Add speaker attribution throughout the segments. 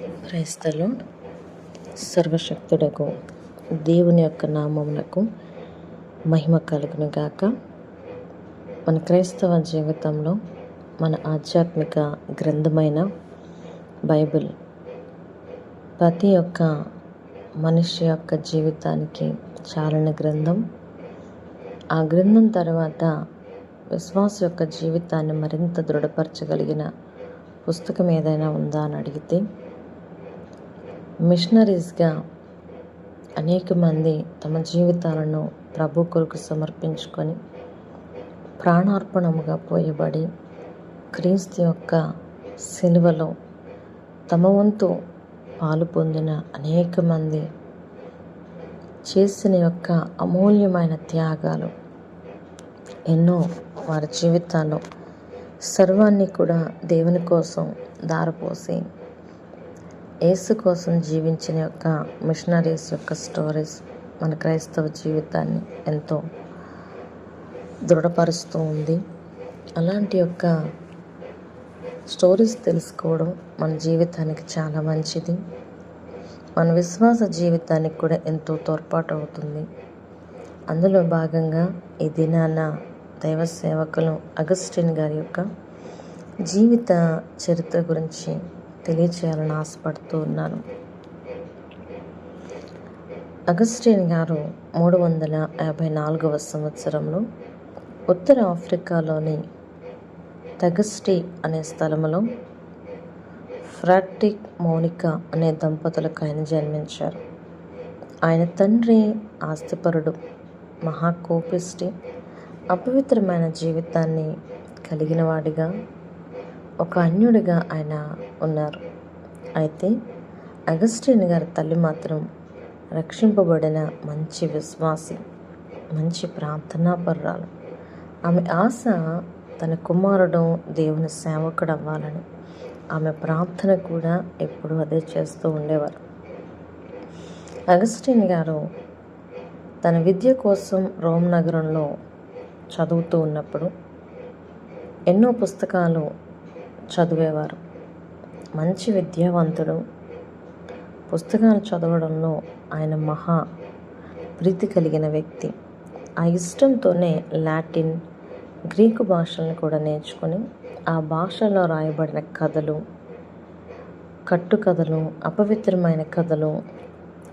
Speaker 1: క్రైస్తలు సర్వశక్తుడకు దేవుని యొక్క నామమునకు మహిమ కలుగును గాక. మన క్రైస్తవ జీవితంలో మన ఆధ్యాత్మిక గ్రంథమైన బైబిల్ ప్రతి ఒక్క మనిషి యొక్క జీవితానికి చాలిన గ్రంథం. ఆ గ్రంథం తర్వాత విశ్వాస యొక్క జీవితాన్ని మరింత దృఢపరచగలిగిన పుస్తకం ఏదైనా ఉందా అని అడిగితే మిషనరీస్గా అనేక మంది తమ జీవితాలను ప్రభు కొరకు సమర్పించుకొని ప్రాణార్పణముగా పోయబడి క్రీస్తు యొక్క సిలువలో తమ వంతు పాలు పొందిన అనేక మంది చేసిన యొక్క అమూల్యమైన త్యాగాలు ఎన్నో వారి జీవితాల్లో సర్వాన్ని కూడా దేవుని కోసం దారపోసి యేసు కోసం జీవించిన యొక్క మిషనరీస్ యొక్క స్టోరీస్ మన క్రైస్తవ జీవితాన్ని ఎంతో దృఢపరుస్తూ ఉంది. అలాంటి యొక్క స్టోరీస్ తెలుసుకోవడం మన జీవితానికి చాలా మంచిది. మన విశ్వాస జీవితానికి కూడా ఎంతో తోడ్పాటు అవుతుంది అందులో భాగంగా ఈ దినాన దైవ సేవకులు అగస్టిన్ గారి యొక్క జీవిత చరిత్ర గురించి తెలియచేయాలని ఆశపడుతూ ఉన్నాను. అగస్టిన్ గారు మూడు వందల యాభై నాలుగవ సంవత్సరంలో ఉత్తర ఆఫ్రికాలోని తగస్టి అనే స్థలంలో ఫ్రాక్టిక్ మౌనికా అనే దంపతులకు ఆయన జన్మించారు. ఆయన తండ్రి ఆస్తిపరుడు మహాకోపిష్టి అపవిత్రమైన జీవితాన్ని కలిగిన వాడిగా ఒక అన్యుడిగా ఆయన ఉన్నారు. అయితే అగస్టిన్ గారి తల్లి మాత్రం రక్షింపబడిన మంచి విశ్వాసి మంచి ప్రార్థనాపరురాలు. ఆమె ఆశ తన కుమారుడు దేవుని సేవకుడు అవ్వాలని ఆమె ప్రార్థన కూడా ఎప్పుడు అదే చేస్తూ ఉండేవారు. అగస్టిన్ గారు తన విద్య కోసం రోమ్ నగరంలో చదువుతూ ఉన్నప్పుడు ఎన్నో పుస్తకాలు చదివేవారు. మంచి విద్యావంతుడు. పుస్తకాలు చదవడంలో ఆయన మహా ప్రీతి కలిగిన వ్యక్తి. ఆ ఇష్టంతోనే లాటిన్ గ్రీకు భాషలను కూడా నేర్చుకొని ఆ భాషలో రాయబడిన కథలు కట్టుకథలు అపవిత్రమైన కథలు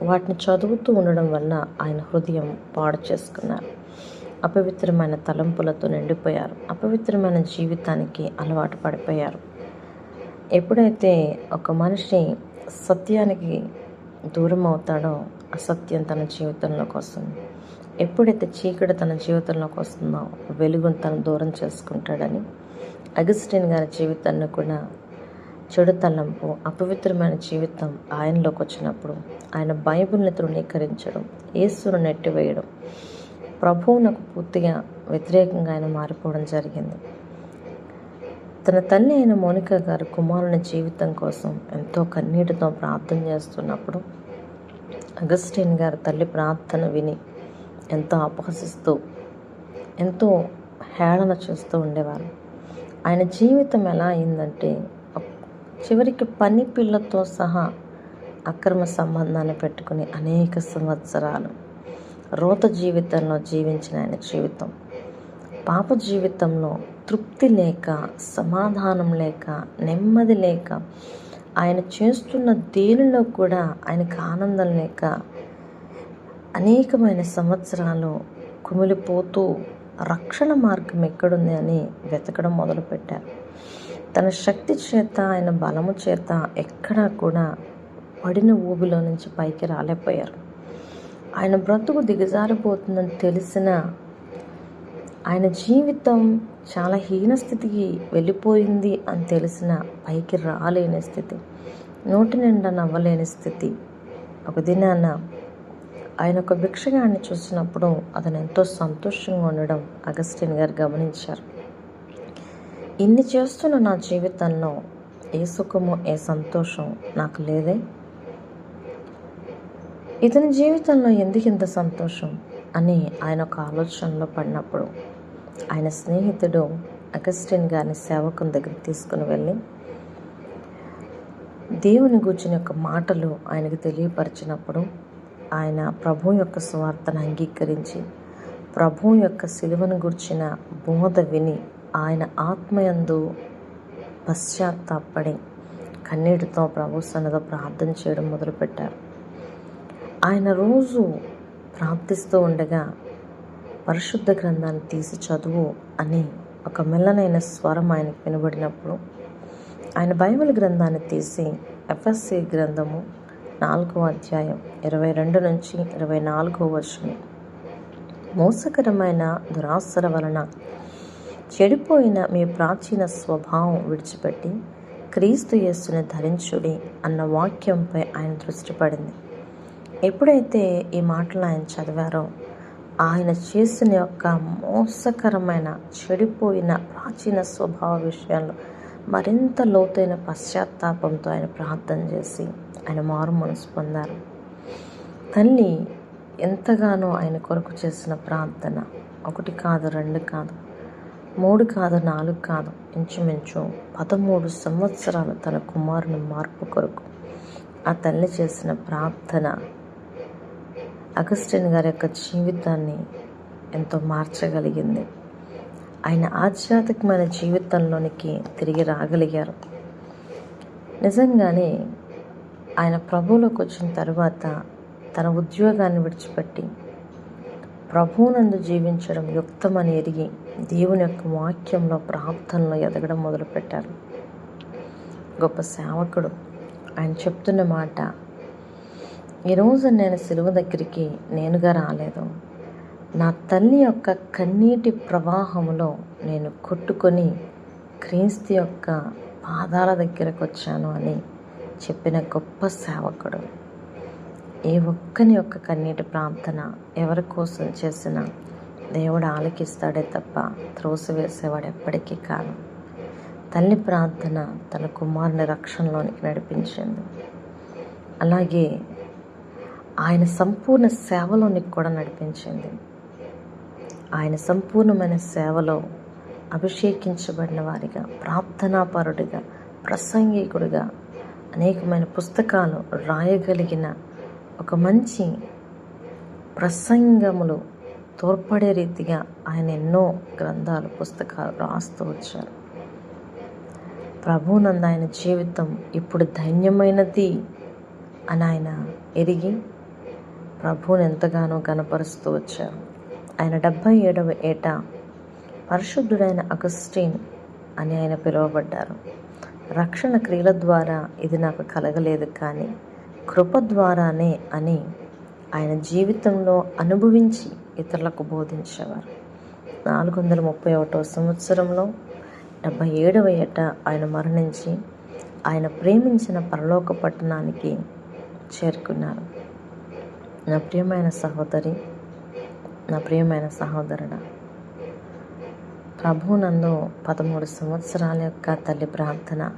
Speaker 1: వాటిని చదువుతూ ఉండడం వల్ల ఆయన హృదయం పాడు చేసుకున్నారు. అపవిత్రమైన తలంపులతో నిండిపోయారు. అపవిత్రమైన జీవితానికి అలవాటు పడిపోయారు. ఎప్పుడైతే ఒక మనిషి సత్యానికి దూరం అవుతాడో అసత్యం తన జీవితంలోకి వస్తుంది. ఎప్పుడైతే చీకటి తన జీవితంలోకి వస్తుందో వెలుగును తను దూరం చేసుకుంటాడని అగస్టిన్ గారి జీవితాన్ని కూడా చెడు తలంపు అపవిత్రమైన జీవితం ఆయనలోకి వచ్చినప్పుడు ఆయన బైబిల్ని తృణీకరించడం యేసును నెట్టివేయడం ప్రభువునకు పూర్తిగా వ్యతిరేకంగా ఆయన మారిపోవడం జరిగింది. తన తల్లి అయిన మోనిక గారు కుమారుని జీవితం కోసం ఎంతో కన్నీటితో ప్రార్థన చేస్తున్నప్పుడు అగస్టిన్ గారి తల్లి ప్రార్థన విని ఎంతో అపహసిస్తూ ఎంతో హేళన చేస్తూ ఉండేవారు. ఆయన జీవితం ఎలా అయిందంటే చివరికి పని పిల్లతో సహా అక్రమ సంబంధాన్ని పెట్టుకుని అనేక సంవత్సరాలు రోత జీవితంలో జీవించిన ఆయన జీవితం. పాప జీవితంలో తృప్తి లేక సమాధానం లేక నెమ్మది లేక ఆయన చేస్తున్న దేనిలో కూడా ఆయనకు ఆనందం లేక అనేకమైన సంవత్సరాలు కుమిలిపోతూ రక్షణ మార్గం ఎక్కడుంది అని వెతకడం మొదలుపెట్టారు. తన శక్తి చేత ఆయన బలము చేత ఎక్కడా కూడా పడిన ఊబిలో నుంచి పైకి రాలేకపోయారు. ఆయన బ్రతుకు దిగజారిపోతుందని తెలిసిన ఆయన జీవితం చాలా హీన స్థితికి వెళ్ళిపోయింది అని తెలిసిన పైకి రాలేని స్థితి నోటి నిండా నవ్వలేని స్థితి. ఒక దినాన ఆయన ఒక భిక్షగాన్ని చూసినప్పుడు అతను ఎంతో సంతోషంగా ఉండడం అగస్టిన్ గారు గమనించారు. ఇన్ని చేస్తున్న నా జీవితంలో ఏ సుఖము ఏ సంతోషం నాకు లేదే. ఇతని జీవితంలో ఎందుకు ఇంత సంతోషం అని ఆయన ఒక ఆలోచనలో పడినప్పుడు ఆయన స్నేహితుడు అగస్టిన్ గారిని సేవకుని దగ్గరికి తీసుకుని వెళ్ళి దేవుని గూర్చిన యొక్క మాటలు ఆయనకు తెలియపరిచినప్పుడు ఆయన ప్రభు యొక్క స్వార్థను అంగీకరించి ప్రభు యొక్క సిలువను గుర్చిన బోధ విని ఆయన ఆత్మయందు పశ్చాత్తాపడి కన్నీటితో ప్రభు సన్నదో ప్రార్థన చేయడం మొదలుపెట్టారు. ఆయన రోజు ప్రార్థిస్తూ ఉండగా పరిశుద్ధ గ్రంథాన్ని తీసి చదువు అని ఒక మెల్లనైన స్వరం ఆయనకు వినబడినప్పుడు ఆయన బైబిల్ గ్రంథాన్ని తీసి ఎఫ్ఎస్సి గ్రంథము నాలుగో అధ్యాయం ఇరవై రెండు నుంచి ఇరవై నాలుగో వర్షము మోసకరమైన దురాసర వలన చెడిపోయిన మీ ప్రాచీన స్వభావం విడిచిపెట్టి క్రీస్తు యేసుని ధరించుడి అన్న వాక్యంపై ఆయన దృష్టి పడింది. ఎప్పుడైతే ఈ మాటలు ఆయన చదివారో ఆయన చేసిన యొక్క మోసకరమైన చెడిపోయిన ప్రాచీన స్వభావ విషయాల్లో మరింత లోతైన పశ్చాత్తాపంతో ఆయన ప్రార్థన చేసి ఆయన మారు మనసు పొందారు. తల్లి ఎంతగానో ఆయన కొరకు చేసిన ప్రార్థన ఒకటి కాదు రెండు కాదు మూడు కాదు నాలుగు కాదు ఇంచుమించు పదమూడు సంవత్సరాలు తన కుమారుని మార్పు కొరకు ఆ తల్లి చేసిన ప్రార్థన అగస్టిన్ గారి యొక్క జీవితాన్ని ఎంతో మార్చగలిగింది. ఆయన ఆధ్యాత్మికమైన జీవితంలోనికి తిరిగి రాగలిగారు. నిజంగానే ఆయన ప్రభువులోకి వచ్చిన తర్వాత తన ఉద్యోగాన్ని విడిచిపెట్టి ప్రభువునందు జీవించడం యుక్తమని ఎరిగి దేవుని యొక్క వాక్యంలో ప్రాప్తంలో ఎదగడం మొదలుపెట్టారు. గొప్ప సేవకుడు. ఆయన చెప్తున్న మాట ఈరోజు నేను సిలువ దగ్గరికి నేనుగా రాలేదు. నా తల్లి యొక్క కన్నీటి ప్రవాహంలో నేను కొట్టుకొని క్రీస్తు యొక్క పాదాల దగ్గరకు వచ్చాను అని చెప్పిన గొప్ప సేవకుడు. ఏ ఒక్కని యొక్క కన్నీటి ప్రార్థన ఎవరి కోసం చేసినా దేవుడు ఆలకిస్తాడే తప్ప త్రోసివేసేవాడు ఎప్పటికీ కాదు. తల్లి ప్రార్థన తన కుమారుని రక్షణలోనికి నడిపించింది. అలాగే ఆయన సంపూర్ణ సేవలోనికి కూడా నడిపించింది. ఆయన సంపూర్ణమైన సేవలో అభిషేకించబడిన వారిగా ప్రార్థనాపరుడిగా ప్రసంగికుడిగా అనేకమైన పుస్తకాలు రాయగలిగిన ఒక మంచి ప్రసంగములు తోడ్పడే రీతిగా ఆయన ఎన్నో గ్రంథాలు పుస్తకాలు రాస్తూ వచ్చారు. ప్రభునంద ఆయన జీవితం ఇప్పుడు ధన్యమైనది అని ఆయన ఎరిగి ప్రభువుని ఎంతగానో కనపరుస్తూ వచ్చారు. ఆయన డెబ్భై ఏడవ ఏట పరిశుద్ధుడైన అగస్టీన్ అని ఆయన పిలువబడ్డారు. రక్షణ క్రియల ద్వారా ఇది నాకు కలగలేదు కానీ కృప ద్వారానే అని ఆయన జీవితంలో అనుభవించి ఇతరులకు బోధించేవారు. నాలుగు వందల ముప్పై ఒకటో సంవత్సరంలో డెబ్భై ఏడవ ఏట ఆయన మరణించి ఆయన ప్రేమించిన పరలోక పట్టణానికి చేరుకున్నారు. నా ప్రియమైన సహోదరి నా ప్రియమైన సహోదరుడా ప్రభునందు పదమూడు సంవత్సరాల యొక్క తల్లి ప్రార్థన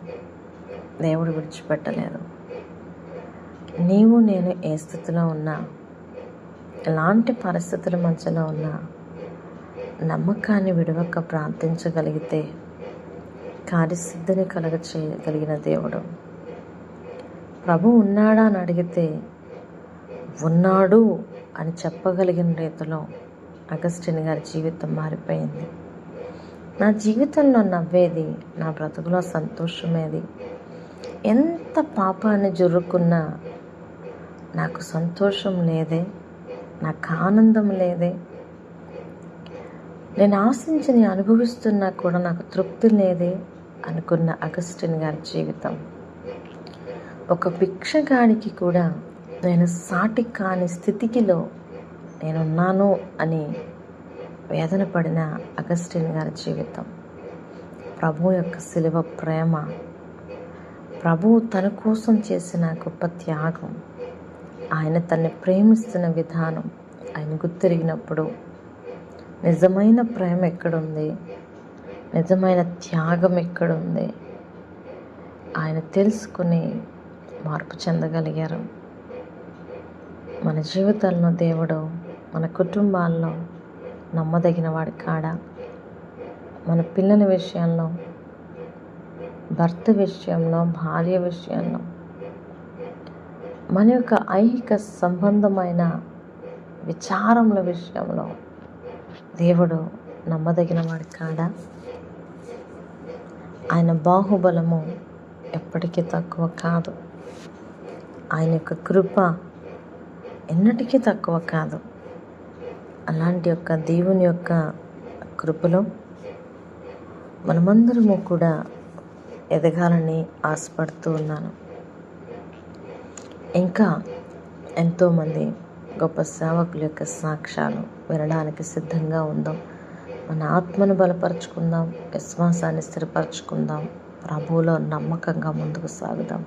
Speaker 1: దేవుడు విడిచిపెట్టలేదు. నీవు నేను ఏ స్థితిలో ఉన్నా ఎలాంటి పరిస్థితుల మధ్యలో ఉన్నా నమ్మకాన్ని విడవక ప్రార్థించగలిగితే కార్యసిద్ధిని కలగ చేయగలిగిన దేవుడు. ప్రభు ఉన్నాడా అని అడిగితే ఉన్నాడు అని చెప్పగలిగిన రీతిలో అగస్టిన్ గారి జీవితం మారిపోయింది. నా జీవితంలో నవ్వేది నా బ్రతుకులో సంతోషమేది. ఎంత పాపాన్ని జురుక్కున్నా నాకు సంతోషం లేదే నాకు ఆనందం లేదే. నేను ఆశించని అనుభవిస్తున్నా కూడా నాకు తృప్తి లేదే అనుకున్న అగస్టిన్ గారి జీవితం. ఒక భిక్షగాడికి కూడా నేను సాటి కాని స్థితికిలో నేనున్నాను అని వేదన పడిన అగస్టిన్ గారి జీవితం. ప్రభు యొక్క శిలువ ప్రేమ. ప్రభు తన కోసం చేసిన గొప్ప త్యాగం. ఆయన తన్ని ప్రేమిస్తున్న విధానం. ఆయన గుర్తిరిగినప్పుడు నిజమైన ప్రేమ ఎక్కడుంది? నిజమైన త్యాగం ఎక్కడుంది? ఆయన తెలుసుకుని మార్పు చెందగలిగారు. మన జీవితాల్లో దేవుడు మన కుటుంబాల్లో నమ్మదగిన వాడి మన పిల్లల విషయంలో భర్త విషయంలో భార్య విషయంలో. మన యొక్క ఐహిక సంబంధమైన విచారముల విషయంలో దేవుడు నమ్మదగినవాడు కాడా? ఆయన బాహుబలము ఎప్పటికీ తక్కువ కాదు. ఆయన యొక్క కృప ఎన్నటికీ తక్కువ కాదు. అలాంటి యొక్క దేవుని యొక్క కృపలో మనమందరము కూడా ఎదగాలని ఆశపడుతూ ఉన్నాను. ఇంకా ఎంతోమంది గొప్ప సేవకుల యొక్క సాక్ష్యాలు వినడానికి సిద్ధంగా ఉందాం. మన ఆత్మను బలపరుచుకుందాం. విశ్వాసాన్ని స్థిరపరచుకుందాం. ప్రభువులో నమ్మకంగా ముందుకు సాగుదాం.